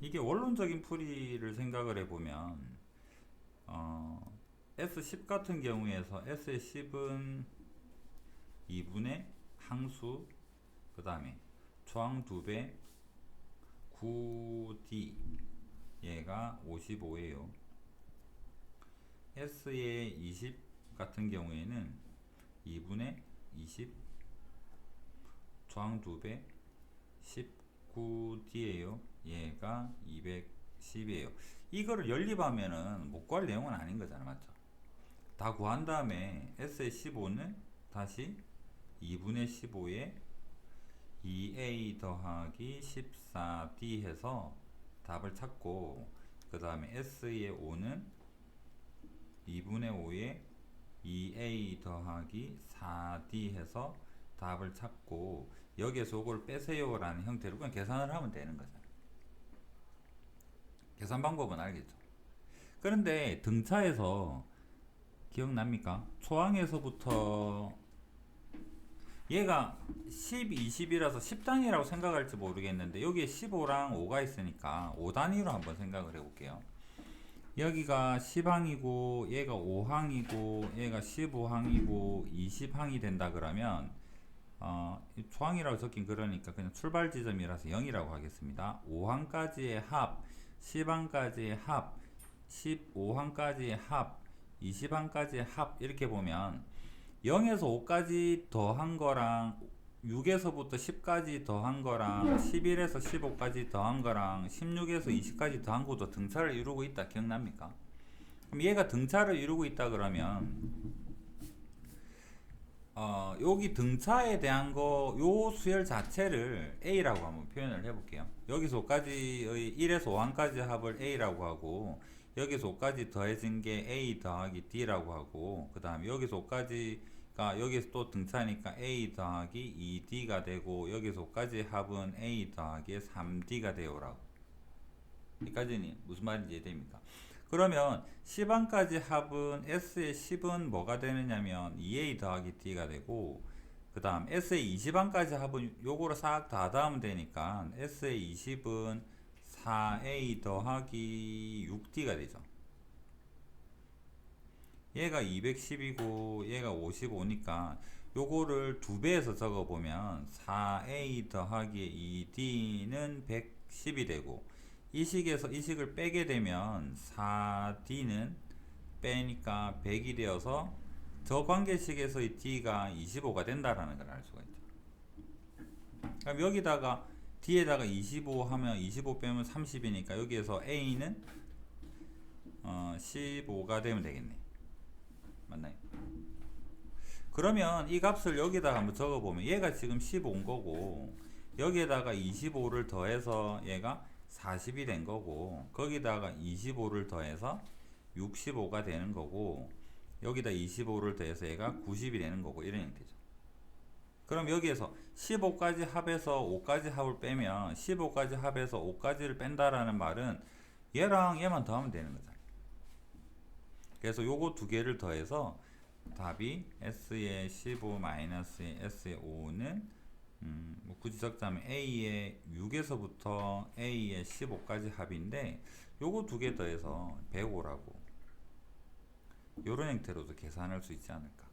이게 원론적인 풀이를 생각을 해보면 어, S10 같은 경우에서 S의 10은 2분의 항수 그 다음에 초항 2배 9D 얘가 55예요. S의 20 같은 경우에는 2분의 20 초항 2배 19D예요 얘가 210이에요. 이거를 연립하면은 못 구할 내용은 아닌 거잖아 맞죠? 다 구한 다음에 S의 15는 다시 2분의 15에 2a 더하기 14d 해서 답을 찾고 그 다음에 S의 5는 2분의 5에 2a 더하기 4d 해서 답을 찾고 여기에서 이걸 빼세요 라는 형태로 그냥 계산을 하면 되는 거잖아요 계산 방법은 알겠죠 그런데 등차에서 기억납니까? 초항에서부터 얘가 10, 20이라서 10단위라고 생각할지 모르겠는데 여기에 15랑 5가 있으니까 5단위로 한번 생각을 해볼게요. 여기가 10항이고 얘가 5항이고 얘가 15항이고 20항이 된다 그러면 어, 이 초항이라고 적긴 그러니까 그냥 출발 지점이라서 0이라고 하겠습니다. 5항까지의 합, 10항까지의 합, 15항까지의 합, 20항까지의 합 이렇게 보면 0에서 5까지 더한 거랑 6에서부터 10까지 더한 거랑 11에서 15까지 더한 거랑 16에서 20까지 더한 것도 등차를 이루고 있다 기억납니까? 그럼 얘가 등차를 이루고 있다 그러면 어, 여기 등차에 대한 거, 요 수열 자체를 A라고 한번 표현을 해볼게요. 여기서 5까지의 1에서 5항까지 합을 A라고 하고, 여기서 5까지 더해진 게 A 더하기 D라고 하고, 그 다음에 여기서 5까지가 여기서 또 등차니까 A 더하기 2D가 되고, 여기서 5까지 합은 A 더하기 3D가 되오라고. 여기까지는 무슨 말인지 이해됩니까? 그러면 10항까지 합은 S의 10은 뭐가 되느냐면 2A 더하기 D가 되고 그 다음 S의 20항까지 합은 요거를 싹다 더하면 되니까 S의 20은 4A 더하기 6D가 되죠. 얘가 210이고 얘가 55니까 요거를 두 배에서 적어보면 4A 더하기 2D는 110이 되고 이 식에서 이 식을 빼게 되면 4D는 빼니까 100이 되어서 저 관계식에서의 D가 25가 된다라는 걸 알 수가 있죠. 그럼 여기다가 D에다가 25 하면 25 빼면 30이니까 여기에서 A는 어 15가 되면 되겠네. 맞나요? 그러면 이 값을 여기다가 한번 적어보면 얘가 지금 15인 거고 여기에다가 25를 더해서 얘가 40이 된 거고 거기다가 25를 더해서 65가 되는 거고 여기다 25를 더해서 얘가 90이 되는 거고 이런 형태죠. 그럼 여기에서 15까지 합해서 5까지 합을 빼면 15까지 합해서 5까지를 뺀다라는 말은 얘랑 얘만 더하면 되는 거잖아요. 그래서 요거 두 개를 더해서 답이 S의 15 마이너스의 S의 5는 음, 뭐 굳이 적자면 A의 6에서부터 A의 15까지 합인데 요거 두 개 더해서 105라고. 요런 형태로도 계산할 수 있지 않을까